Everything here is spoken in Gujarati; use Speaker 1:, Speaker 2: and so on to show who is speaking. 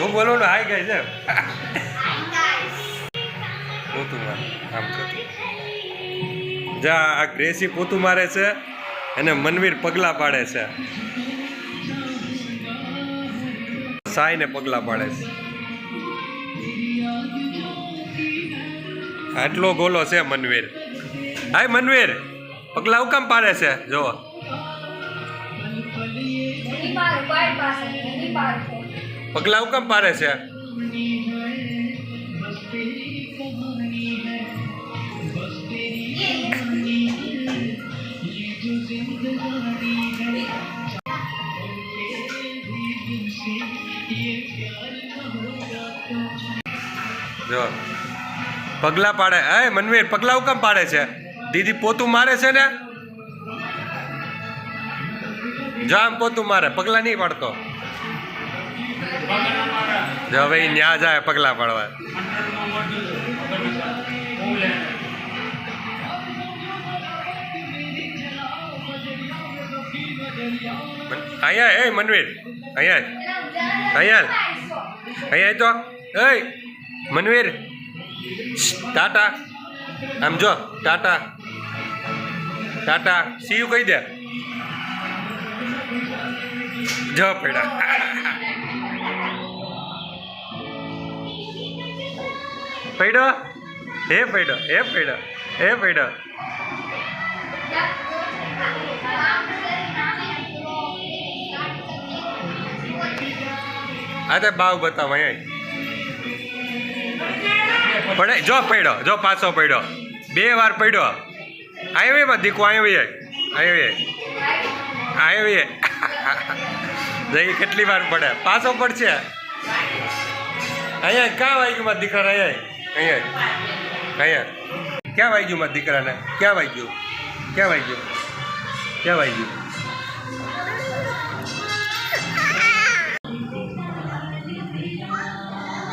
Speaker 1: હું બોલું ને હાય ગાય છે પોતું મારે આમ કરતું. જા, આ ગ્રેસી પોતું મારે છે અને મનવીર પગલા પાડે છે. સાઈને પગલા પાડે છે. આટલો ગોલો છે મનવીર. હાય, મનવીર. પગલા હું કામ પાડે છે? જો પગલા હું કામ પાડે છે? જો. પગલા પાડે. એ મનવીર, પગલા હું પાડે છે? દીદી, પોતું મારે છે ને? જો આમ પોતું મારે. પગલા નહીં પાડતો. જો ભાઈ ન્યા જાય પગલા પાડવા. અહીંયા એ મનવીર. અહીંયા અહીંયા અહીંયા તો. એ મનવીર. ટાટા. આમ જો, ટાટા. ટાટા. સી યુ કહી દે. જો પેડા પૈડો હે પડ્યો હે પડ્યો હે પડ્યો આ તે બાવ બતાવ અહીંયા. પડે જો પડ્યો જો પાછો પડ્યો બે વાર પડ્યો આવ્યો એમાં દીકુ આવ્યો આવ્યો આવ્યો જઈ કેટલી વાર પડે? પાછો પડશે. અહીંયા ક્યાં વાગ્યું દીકરા અહીંયા? અહીંયા અહીંયા ક્યાં વાગ્યું મારા દીકરાને? ક્યાં વાગ્યું? ક્યાં વાગ્યું? ક્યાં વાગ્યું?